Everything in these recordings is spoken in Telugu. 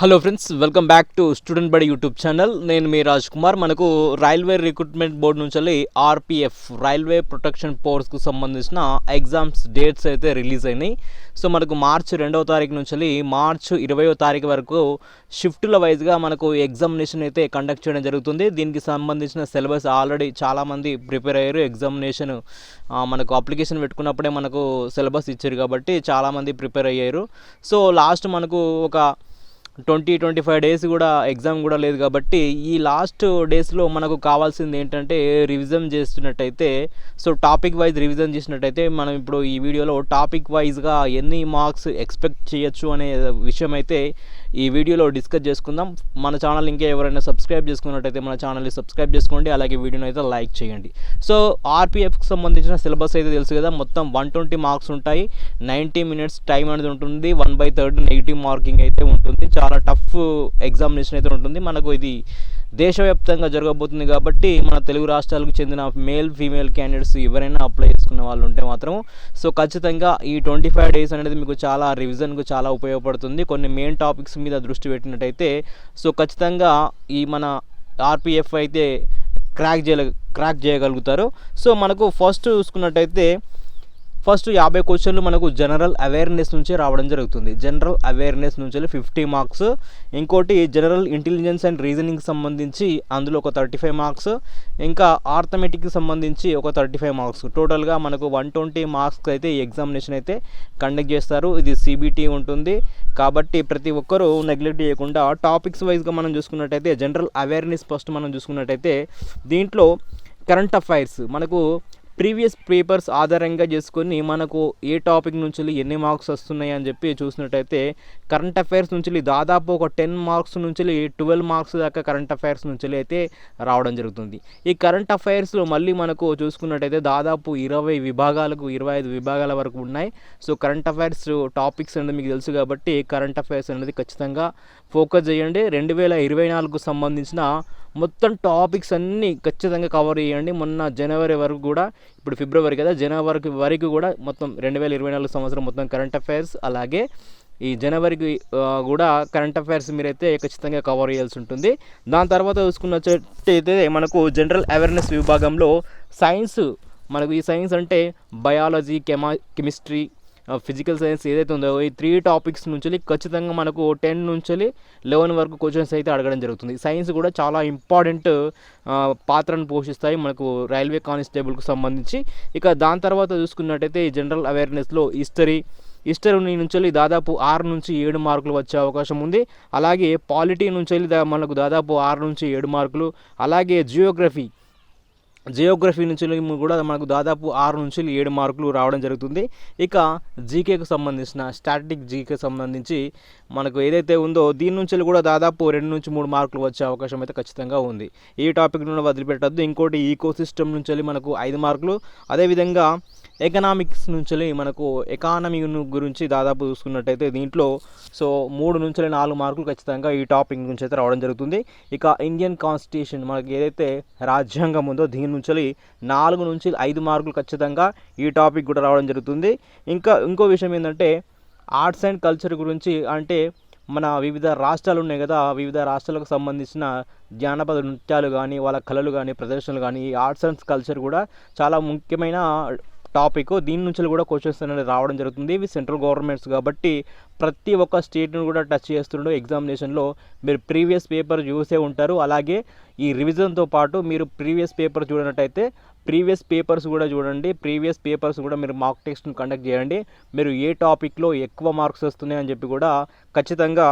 Hello friends welcome back to student బడి యూట్యూబ్ ఛానల్ నేను మీ రాజ్ కుమార్. మనకు రైల్వే రిక్రూట్మెంట్ బోర్డు నుంచి ఆర్పిఎఫ్ రైల్వే ప్రొటెక్షన్ ఫోర్స్కు సంబంధించిన ఎగ్జామ్స్ డేట్స్ అయితే రిలీజ్ అయినాయి. సో మనకు మార్చి రెండవ తారీఖు నుంచి మార్చ్ ఇరవయో తారీఖు వరకు షిఫ్టుల వైజ్గా మనకు ఎగ్జామినేషన్ అయితే కండక్ట్ చేయడం జరుగుతుంది. దీనికి సంబంధించిన సిలబస్ ఆల్రెడీ చాలామంది ప్రిపేర్ అయ్యారు. ఎగ్జామినేషన్ మనకు అప్లికేషన్ పెట్టుకున్నప్పుడే మనకు సిలబస్ ఇచ్చారు కాబట్టి చాలామంది ప్రిపేర్ అయ్యారు. సో లాస్ట్ మనకు ఒక ట్వంటీ ట్వంటీ ఫైవ్ డేస్ కూడా ఎగ్జామ్ కూడా లేదు కాబట్టి ఈ లాస్ట్ డేస్లో మనకు కావాల్సింది ఏంటంటే రివిజన్ చేస్తున్నట్టయితే సో టాపిక్ వైజ్ రివిజన్ చేసినట్టయితే మనం ఇప్పుడు ఈ వీడియోలో టాపిక్ వైజ్గా ఎన్ని మార్క్స్ ఎక్స్పెక్ట్ చేయొచ్చు అనే విషయం అయితే ఈ వీడియోలో డిస్కస్ చేసుకుందాం. మన ఛానల్ ఇంకా ఎవరైనా సబ్స్క్రైబ్ చేసుకున్నట్టయితే మన ఛానల్ని సబ్స్క్రైబ్ చేసుకోండి అలాగే వీడియోని అయితే లైక్ చేయండి. సో ఆర్పిఎఫ్కి సంబంధించిన సిలబస్ అయితే తెలుసు కదా మొత్తం వన్ ట్వంటీ మార్క్స్ ఉంటాయి. నైంటీ మినిట్స్ టైం అనేది ఉంటుంది one by third negative marking అయితే ఉంటుంది. చాలా టఫ్ ఎగ్జామినేషన్ అయితే ఉంటుంది. మనకు ఇది దేశవ్యాప్తంగా జరగబోతుంది కాబట్టి మన తెలుగు రాష్ట్రాలకు చెందిన మేల్ ఫీమేల్ క్యాండిడేట్స్ ఎవరైనా అప్లై చేసుకున్న వాళ్ళు ఉంటే మాత్రం సో ఖచ్చితంగా ఈ ట్వంటీ ఫైవ్ డేస్ అనేది మీకు చాలా రివిజన్కు చాలా ఉపయోగపడుతుంది. కొన్ని మెయిన్ టాపిక్స్ మీద దృష్టి పెట్టినట్టయితే సో ఖచ్చితంగా ఈ మన ఆర్పిఎఫ్ అయితే క్రాక్ చేయ క్రాక్ చేయగలుగుతారు. సో మనకు ఫస్ట్ చూసుకున్నట్టయితే ఫస్ట్ యాభై క్వశ్చన్లు మనకు జనరల్ అవేర్నెస్ నుంచే రావడం జరుగుతుంది. జనరల్ అవేర్నెస్ నుంచి ఫిఫ్టీ మార్క్స్. ఇంకోటి జనరల్ ఇంటెలిజెన్స్ అండ్ రీజనింగ్ సంబంధించి అందులో ఒక థర్టీ ఫైవ్ మార్క్స్. ఇంకా ఆర్థమెటిక్కి సంబంధించి ఒక థర్టీ ఫైవ్ మార్క్స్. టోటల్గా మనకు వన్ ట్వంటీ మార్క్స్ అయితే ఈ ఎగ్జామినేషన్ అయితే కండక్ట్ చేస్తారు. ఇది సిబిటీ ఉంటుంది. కాబట్టి ప్రతి ఒక్కరూ నెగ్లెక్ట్ చేయకుండా టాపిక్స్ వైజ్గా మనం చూసుకున్నట్టయితే జనరల్ అవేర్నెస్ ఫస్ట్ మనం చూసుకున్నట్టయితే దీంట్లో కరెంట్ అఫైర్స్. మనకు ప్రీవియస్ పేపర్స్ ఆధారంగా చేసుకొని మనకు ఏ టాపిక్ నుంచి ఎన్ని మార్క్స్ వస్తున్నాయి అని చెప్పి చూసినట్టయితే కరెంట్ అఫైర్స్ నుంచి దాదాపు ఒక టెన్ మార్క్స్ నుంచి ట్వెల్వ్ మార్క్స్ దాకా కరెంట్ అఫైర్స్ నుంచి అయితే రావడం జరుగుతుంది. ఈ కరెంట్ అఫైర్స్లో మళ్ళీ మనకు చూసుకున్నట్టయితే దాదాపు ఇరవై విభాగాలకు ఇరవై ఐదు విభాగాల వరకు ఉన్నాయి. సో కరెంట్ అఫైర్స్ టాపిక్స్ అనేది మీకు తెలుసు కాబట్టి కరెంట్ అఫైర్స్ అనేది ఖచ్చితంగా ఫోకస్ చేయండి. రెండు వేల ఇరవై నాలుగుకు సంబంధించిన మొత్తం టాపిక్స్ అన్నీ ఖచ్చితంగా కవర్ చేయండి. మొన్న జనవరి వరకు కూడా ఇప్పుడు ఫిబ్రవరి కదా జనవరి వరకు కూడా మొత్తం రెండు వేల ఇరవై నాలుగు సంవత్సరం మొత్తం కరెంట్ అఫైర్స్ అలాగే ఈ జనవరికి కూడా కరెంట్ అఫైర్స్ మీరైతే ఖచ్చితంగా కవర్ చేయాల్సి ఉంటుంది. దాని తర్వాత చూసుకున్నట్టయితే మనకు జనరల్ అవేర్నెస్ విభాగంలో సైన్స్ మనకు ఈ సైన్స్ అంటే బయాలజీ కెమా కెమిస్ట్రీ ఫిజికల్ సైన్స్ ఏదైతే ఉందో ఈ త్రీ టాపిక్స్ నుంచి ఖచ్చితంగా మనకు టెన్ నుంచి లెవెన్ వరకు క్వశ్చన్స్ అయితే అడగడం జరుగుతుంది. సైన్స్ కూడా చాలా ఇంపార్టెంట్ పాత్రను పోషిస్తాయి మనకు రైల్వే కానిస్టేబుల్కి సంబంధించి. ఇక దాని తర్వాత చూసుకున్నట్టయితే ఈ జనరల్ అవేర్నెస్లో హిస్టరీ హిస్టరీ నుంచి దాదాపు ఆరు నుంచి ఏడు మార్కులు వచ్చే అవకాశం ఉంది. అలాగే పాలిటీ నుంచి మనకు దాదాపు ఆరు నుంచి ఏడు మార్కులు. అలాగే జియోగ్రఫీ జియోగ్రఫీ నుంచి కూడా మనకు దాదాపు ఆరు నుంచి ఏడు మార్కులు రావడం జరుగుతుంది. ఇక జీకేకు సంబంధించిన స్టాటిక్ జీకే సంబంధించి మనకు ఏదైతే ఉందో దీని నుంచి కూడా దాదాపు రెండు నుంచి మూడు మార్కులు వచ్చే అవకాశం అయితే ఖచ్చితంగా ఉంది. ఈ టాపిక్ నుండి వదిలిపెట్టద్దు. ఇంకోటి ఈకో సిస్టమ్ నుంచి మనకు ఐదు మార్కులు. అదేవిధంగా ఎకనామిక్స్ నుంచి మనకు ఎకానమీ గురించి దాదాపు చూసుకున్నట్టయితే దీంట్లో సో మూడు నుంచి నాలుగు మార్కులు ఖచ్చితంగా ఈ టాపిక్ నుంచి అయితే రావడం జరుగుతుంది. ఇక ఇండియన్ కాన్స్టిట్యూషన్ మనకి ఏదైతే రాజ్యాంగం ఉందో దీని నుంచి నాలుగు నుంచి ఐదు మార్కులు ఖచ్చితంగా ఈ టాపిక్ కూడా రావడం జరుగుతుంది. ఇంకా ఇంకో విషయం ఏంటంటే ఆర్ట్స్ అండ్ కల్చర్ గురించి అంటే మన వివిధ రాష్ట్రాలు ఉన్నాయి కదా వివిధ రాష్ట్రాలకు సంబంధించిన జానపద నృత్యాలు కానీ వాళ్ళ కళలు కానీ ప్రదర్శనలు కానీ ఈ ఆర్ట్స్ అండ్ కల్చర్ కూడా చాలా ముఖ్యమైన టాపిక్. దీని నుంచి కూడా క్వశ్చన్స్ అనేది రావడం జరుగుతుంది. ఇవి సెంట్రల్ గవర్నమెంట్స్ కాబట్టి ప్రతి ఒక్క స్టేట్ను కూడా టచ్ చేస్తుండో ఎగ్జామినేషన్లో మీరు ప్రీవియస్ పేపర్ చూసే ఉంటారు. అలాగే ఈ రివిజన్తో పాటు మీరు ప్రీవియస్ పేపర్ చూడనట్టయితే ప్రీవియస్ పేపర్స్ కూడా చూడండి. ప్రీవియస్ పేపర్స్ కూడా మీరు మార్క్ టెస్ట్ను కండక్ట్ చేయండి. మీరు ఏ టాపిక్లో ఎక్కువ మార్క్స్ వస్తున్నాయి అని చెప్పి కూడా ఖచ్చితంగా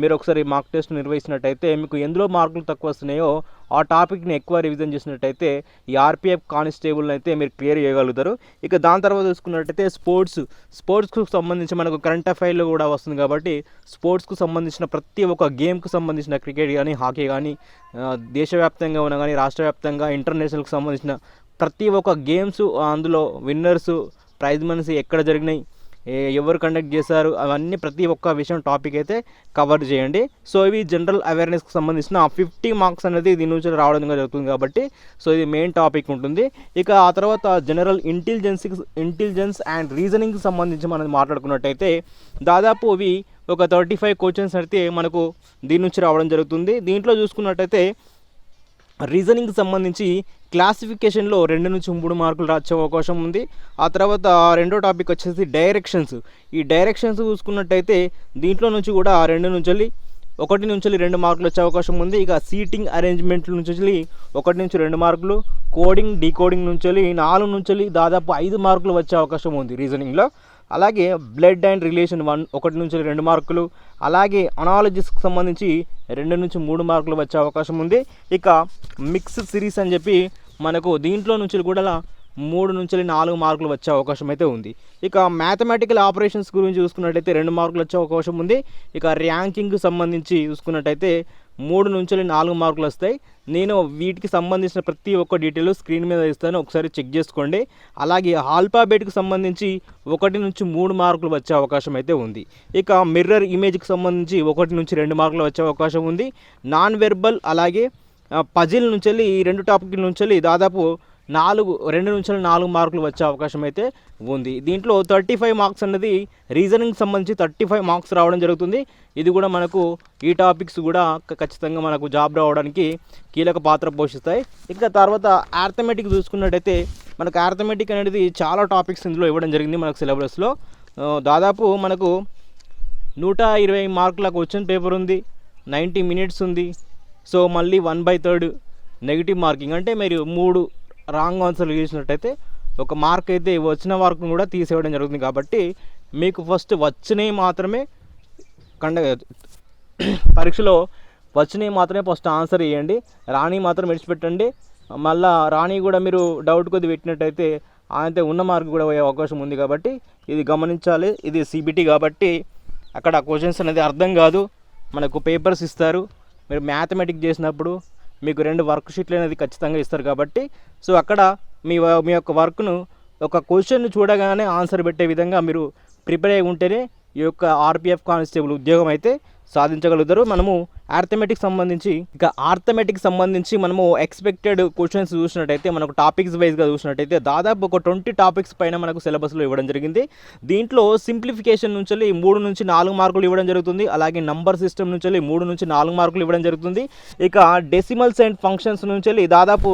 మీరు ఒకసారి మార్క్ టెస్ట్ నిర్వహించినట్టయితే మీకు ఎందులో మార్కులు తక్కువ వస్తున్నాయో ఆ టాపిక్ని ఎక్కువ రివిజన్ చేసినట్టయితే ఈ ఆర్పిఎఫ్ కానిస్టేబుల్ని అయితే మీరు క్లియర్ చేయగలుగుతారు. ఇక దాని తర్వాత చూసుకున్నట్టయితే స్పోర్ట్స్ స్పోర్ట్స్కు సంబంధించి మనకు కరెంట్ అఫైర్లో కూడా వస్తుంది కాబట్టి స్పోర్ట్స్కు సంబంధించిన ప్రతి ఒక్క గేమ్కు సంబంధించిన క్రికెట్ కానీ హాకీ కానీ దేశవ్యాప్తంగా ఉన్న కానీ రాష్ట్ర వ్యాప్తంగా ఇంటర్నేషనల్కి సంబంధించిన ప్రతి ఒక్క గేమ్స్ అందులో విన్నర్స్ ప్రైజ్ మనీస్ ఎక్కడ జరిగినాయి? ఎవరు కండక్ట్ చేశారు అవన్నీ ప్రతి ఒక్క విషయం టాపిక్ అయితే కవర్ చేయండి. సో ఇవి జనరల్ అవేర్నెస్కి సంబంధించిన ఫిఫ్టీ మార్క్స్ అనేది దీని నుంచి రావడం జరుగుతుంది కాబట్టి సో ఇది మెయిన్ టాపిక్ ఉంటుంది. ఇక ఆ తర్వాత జనరల్ ఇంటెలిజెన్స్కి ఇంటెలిజెన్స్ అండ్ రీజనింగ్కి సంబంధించి మనం మాట్లాడుకున్నట్టయితే దాదాపు ఇవి ఒక థర్టీ ఫైవ్ క్వశ్చన్స్ అయితే మనకు దీని నుంచి రావడం జరుగుతుంది. దీంట్లో చూసుకున్నట్టయితే రీజనింగ్కి సంబంధించి క్లాసిఫికేషన్లో రెండు నుంచి మూడు మార్కులు రాచే అవకాశం ఉంది. ఆ తర్వాత రెండో టాపిక్ వచ్చేసి డైరెక్షన్స్. ఈ డైరెక్షన్స్ చూసుకున్నట్టయితే దీంట్లో నుంచి కూడా రెండు నుంచి వెళ్ళి ఒకటి నుంచి వెళ్ళి రెండు మార్కులు వచ్చే అవకాశం ఉంది. ఇక సీటింగ్ అరేంజ్మెంట్ నుంచి వెళ్ళి ఒకటి నుంచి రెండు మార్కులు కోడింగ్ డీకోడింగ్ నుంచి వెళ్ళి నాలుగు నుంచి వెళ్ళి దాదాపు ఐదు మార్కులు వచ్చే అవకాశం ఉంది రీజనింగ్లో. అలాగే బ్లడ్ అండ్ రిలేషన్ వన్ ఒకటి నుంచి రెండు మార్కులు. అలాగే అనాలజీస్కి సంబంధించి రెండు నుంచి మూడు మార్కులు వచ్చే అవకాశం ఉంది. ఇక మిక్స్ సిరీస్ అని చెప్పి మనకు దీంట్లో నుంచి కూడా మూడు నుంచి నాలుగు మార్కులు వచ్చే అవకాశం అయితే ఉంది. ఇక మ్యాథమెటికల్ ఆపరేషన్స్ గురించి చూసుకున్నట్టయితే రెండు మార్కులు వచ్చే అవకాశం ఉంది. ఇక ర్యాంకింగ్కి సంబంధించి చూసుకున్నట్టయితే మూడు నుంచి నాలుగు మార్కులు వస్తాయి. నేను వీటికి సంబంధించిన ప్రతి ఒక్క డీటెయిల్ స్క్రీన్ మీద ఇస్తాను. ఒకసారి చెక్ చేసుకోండి. అలాగే ఆల్ఫాబెట్కి సంబంధించి ఒకటి నుంచి మూడు మార్కులు వచ్చే అవకాశం అయితే ఉంది. ఇక మిర్రర్ ఇమేజ్కి సంబంధించి ఒకటి నుంచి రెండు మార్కులు వచ్చే అవకాశం ఉంది. నాన్ వెర్బల్ అలాగే పజిల్ నుంచి వెళ్ళి ఈ రెండు టాపిక్ నుంచి వెళ్ళి దాదాపు నాలుగు రెండు నుంచి నాలుగు మార్కులు వచ్చే అవకాశం అయితే ఉంది. దీంట్లో థర్టీ ఫైవ్ మార్క్స్ అన్నది రీజనింగ్ సంబంధించి థర్టీ ఫైవ్ మార్క్స్ రావడం జరుగుతుంది. ఇది కూడా మనకు ఈ టాపిక్స్ కూడా ఖచ్చితంగా మనకు జాబ్ రావడానికి కీలక పాత్ర పోషిస్తాయి. ఇంకా తర్వాత ఆర్థమెటిక్ చూసుకున్నట్టయితే మనకు ఆర్థమెటిక్ అనేది చాలా టాపిక్స్ ఇందులో ఇవ్వడం జరిగింది మనకు సిలబస్లో. దాదాపు మనకు నూట ఇరవై మార్కుల క్వశ్చన్ పేపర్ ఉంది నైంటీ మినిట్స్ ఉంది. సో మళ్ళీ one by third negative marking అంటే మీరు మూడు రాంగ్ ఆన్సర్లు చేసినట్టయితే ఒక మార్క్ అయితే వచ్చిన మార్కును కూడా తీసేయడం జరుగుతుంది కాబట్టి మీకు ఫస్ట్ వచ్చినవి మాత్రమే కండ పరీక్షలో వచ్చినవి మాత్రమే ఫస్ట్ ఆన్సర్ ఇవ్వండి రాణి మాత్రం విడిచిపెట్టండి. మళ్ళా రాణి కూడా మీరు డౌట్ కొద్ది పెట్టినట్టయితే అయితే ఉన్న మార్క్ కూడా పోయే అవకాశం ఉంది కాబట్టి ఇది గమనించాలి. ఇది సిబిటి కాబట్టి అక్కడ క్వశ్చన్స్ అనేది అర్థం కాదు. మనకు పేపర్స్ ఇస్తారు. మీరు మ్యాథమెటిక్ చేసినప్పుడు మీకు రెండు వర్క్ షీట్లు అనేది ఖచ్చితంగా ఇస్తారు కాబట్టి సో అక్కడ మీ వ- మీ యొక్క వర్క్ను ఒక క్వశ్చన్ చూడగానే ఆన్సర్ పెట్టే విధంగా మీరు ప్రిపేర్ అయి ఉంటేనే ఈ యొక్క ఆర్పిఎఫ్ కానిస్టేబుల్ ఉద్యోగం అయితే సాధించగలుగుతారు. మనము ఆర్థమెటిక్ సంబంధించి ఇక ఆర్థమెటిక్ సంబంధించి మనము ఎక్స్పెక్టెడ్ క్వశ్చన్స్ చూసినట్టయితే మనకు టాపిక్స్ వైజ్గా చూసినట్టయితే దాదాపు ఒక ట్వంటీ టాపిక్స్ పైన మనకు సిలబస్లో ఇవ్వడం జరిగింది. దీంట్లో సింప్లిఫికేషన్ నుంచి వెళ్ళి మూడు నుంచి నాలుగు మార్కులు ఇవ్వడం జరుగుతుంది. అలాగే నంబర్ సిస్టమ్ నుంచి వెళ్ళి మూడు నుంచి నాలుగు మార్కులు ఇవ్వడం జరుగుతుంది. ఇక డెసిమల్స్ అండ్ ఫంక్షన్స్ నుంచి వెళ్ళి దాదాపు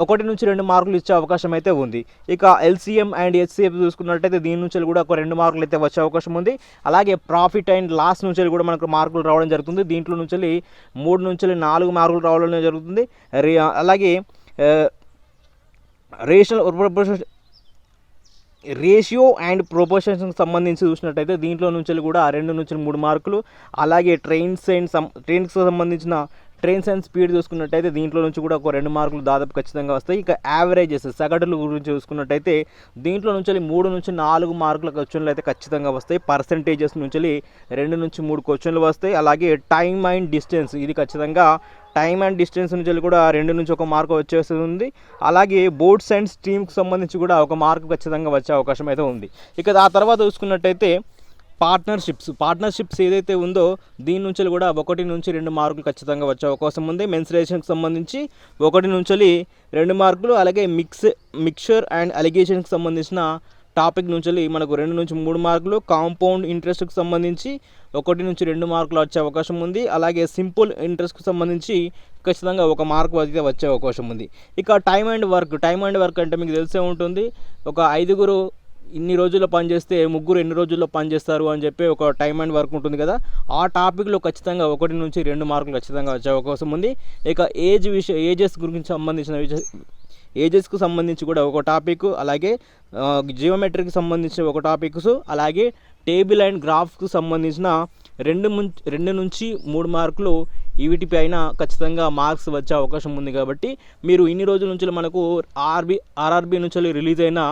ఒకటి నుంచి రెండు మార్కులు ఇచ్చే అవకాశం అయితే ఉంది. ఇక ఎల్సీఎం అండ్ హెచ్సిఎఫ్ చూసుకున్నట్టయితే దీని నుంచి కూడా ఒక రెండు మార్కులు అయితే వచ్చే అవకాశం ఉంది. అలాగే ప్రాఫిట్ అండ్ లాస్ నుంచి కూడా మనకు మార్కులు రావడం జరుగుతుంది. దీంట్లో నుంచి మూడు నుంచి నాలుగు మార్కులు రావడం జరుగుతుంది. రే- అలాగే రేషనల్ రేషియో అండ్ ప్రొపోర్షన్స్కి సంబంధించి చూసినట్టయితే దీంట్లో నుంచి కూడా రెండు నుంచి మూడు మార్కులు. అలాగే ట్రైన్స్ అండ్ సం ట్రైన్స్కి సంబంధించిన ట్రైన్స్ అండ్ స్పీడ్ చూసుకున్నట్టయితే దీంట్లో నుంచి కూడా ఒక రెండు మార్కులు దాదాపు ఖచ్చితంగా వస్తాయి. ఇక యావరేజెస్ సగటుల గురించి చూసుకున్నట్టయితే దీంట్లో నుంచి మూడు నుంచి నాలుగు మార్కుల క్వశ్చన్లు అయితే ఖచ్చితంగా వస్తాయి. పర్సంటేజెస్ నుంచి రెండు నుంచి మూడు క్వశ్చన్లు వస్తాయి. అలాగే టైమ్ అండ్ డిస్టెన్స్ ఇది ఖచ్చితంగా టైమ్ అండ్ డిస్టెన్స్ నుంచి కూడా రెండు నుంచి ఒక మార్క్ వచ్చేస్తుంది. అలాగే బోర్డ్స్ అండ్ స్ట్రీమ్కి సంబంధించి కూడా ఒక మార్క్ ఖచ్చితంగా వచ్చే అవకాశం అయితే ఉంది. ఇక ఆ తర్వాత చూసుకున్నట్టయితే పార్ట్నర్షిప్స్ పార్ట్నర్షిప్స్ ఏదైతే ఉందో దీని నుంచి కూడా ఒకటి నుంచి రెండు మార్కులు ఖచ్చితంగా వచ్చే అవకాశం ఉంది మెన్సరేషన్కి సంబంధించి ఒకటి నుంచి రెండు మార్కులు అలాగే మిక్స్ మిక్చర్ అండ్ అలిగేషన్కి సంబంధించిన టాపిక్ నుంచి మనకు రెండు నుంచి మూడు మార్కులు కాంపౌండ్ ఇంట్రెస్ట్కి సంబంధించి ఒకటి నుంచి రెండు మార్కులు వచ్చే అవకాశం ఉంది. అలాగే సింపుల్ ఇంట్రెస్ట్కి సంబంధించి ఖచ్చితంగా ఒక మార్కు అయితే వచ్చే అవకాశం ఉంది. ఇక time and work time and work అంటే మీకు తెలిసే ఉంటుంది. ఒక ఐదుగురు ఇన్ని రోజుల్లో పనిచేస్తే ముగ్గురు ఎన్ని రోజుల్లో పనిచేస్తారు అని చెప్పి ఒక టైం అండ్ వర్క్ ఉంటుంది కదా. ఆ టాపిక్లో ఖచ్చితంగా ఒకటి నుంచి రెండు మార్కులు ఖచ్చితంగా వచ్చే అవకాశం ఉంది. ఇక ఏజ్ విషయ ఏజెస్ గురించి సంబంధించిన విషయ ఏజెస్కు సంబంధించి కూడా ఒక టాపిక్ అలాగే జియోమెట్రీకి సంబంధించిన ఒక టాపిక్స్ అలాగే టేబుల్ అండ్ గ్రాఫ్స్కు సంబంధించిన రెండు ముం- రెండు నుంచి మూడు మార్కులు వీటిపైన ఖచ్చితంగా మార్క్స్ వచ్చే అవకాశం ఉంది కాబట్టి మీరు ఇన్ని రోజుల నుంచి మనకు ఆర్బీ ఆర్ఆర్బీ నుంచి రిలీజ్ అయిన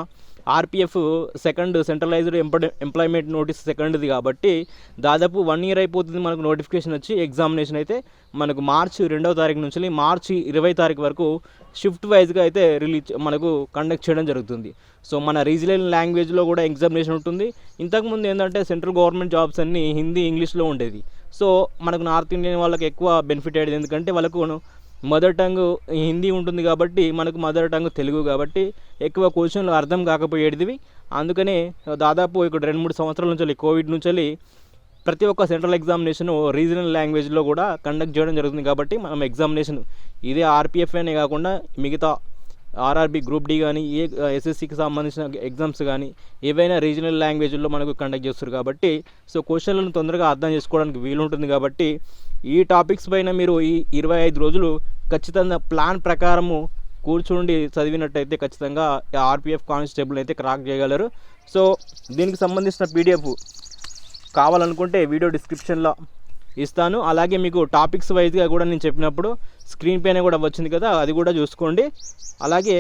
RPF second centralized employ employment notice సెకండ్ది కాబట్టి దాదాపు వన్ ఇయర్ అయిపోతుంది మనకు నోటిఫికేషన్ వచ్చి ఎగ్జామినేషన్ అయితే. మనకు మార్చి రెండవ తారీఖు నుంచి మార్చి ఇరవై తారీఖు వరకు షిఫ్ట్ వైజ్గా అయితే రిలీజ్ మనకు కండక్ట్ చేయడం జరుగుతుంది. సో మన రీజనల్ లాంగ్వేజ్లో కూడా ఎగ్జామినేషన్ ఉంటుంది. ఇంతకుముందు ఏంటంటే సెంట్రల్ గవర్నమెంట్ జాబ్స్ అన్నీ హిందీ ఇంగ్లీష్లో ఉండేది. సో మనకు నార్త్ ఇండియన్ వాళ్ళకి ఎక్కువ బెనిఫిట్ అయ్యేది. ఎందుకంటే వాళ్ళకు మదర్ టంగ్ హిందీ ఉంటుంది కాబట్టి మనకు మదర్ టంగ్ తెలుగు కాబట్టి ఎక్కువ క్వశ్చన్లు అర్థం కాకపోయేటివి. అందుకనే దాదాపు ఇక్కడ రెండు మూడు సంవత్సరాల నుంచి కోవిడ్ నుంచి ప్రతి ఒక్క సెంట్రల్ ఎగ్జామినేషన్ రీజనల్ లాంగ్వేజ్లో కూడా కండక్ట్ చేయడం జరుగుతుంది కాబట్టి మనం ఎగ్జామినేషన్ ఇదే ఆర్పిఎఫ్ అనే కాకుండా మిగతా ఆర్ఆర్బి గ్రూప్ డి కానీ ఏ ఎస్ఎస్సికి సంబంధించిన ఎగ్జామ్స్ కానీ ఏవైనా రీజనల్ లాంగ్వేజ్లో మనకు కండక్ట్ చేస్తారు కాబట్టి సో క్వశ్చన్లను తొందరగా అర్థం చేసుకోవడానికి వీలుంటుంది కాబట్టి ఈ టాపిక్స్ పైన మీరు ఈ ఇరవై ఐదు రోజులు ఖచ్చితంగా ప్లాన్ ప్రకారము కూర్చుండి చదివినట్టయితే ఖచ్చితంగా ఆర్పిఎఫ్ కానిస్టేబుల్ అయితే క్రాక్ చేయగలరు. సో దీనికి సంబంధించిన పీడిఎఫ్ కావాలనుకుంటే వీడియో డిస్క్రిప్షన్లో ఇస్తాను. అలాగే మీకు టాపిక్స్ వైజ్గా కూడా నేను చెప్పినప్పుడు స్క్రీన్ పైన కూడా వచ్చింది కదా అది కూడా చూసుకోండి. అలాగే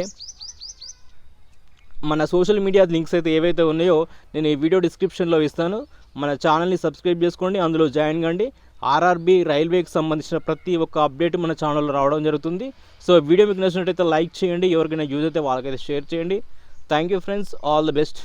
మన సోషల్ మీడియా లింక్స్ అయితే ఏవైతే ఉన్నాయో నేను ఈ వీడియో డిస్క్రిప్షన్లో ఇస్తాను. మన ఛానల్ని సబ్స్క్రైబ్ చేసుకోండి అందులో జాయిన్ కండి. ఆర్ఆర్బి రైల్వేకి సంబంధించిన ప్రతి ఒక్క అప్డేట్ మన ఛానల్లో రావడం జరుగుతుంది. సో వీడియో మీకు నచ్చినట్టయితే లైక్ చేయండి. ఎవరికైనా యూజ్ అయితే వాళ్ళకైతే షేర్ చేయండి. Thank you friends all the best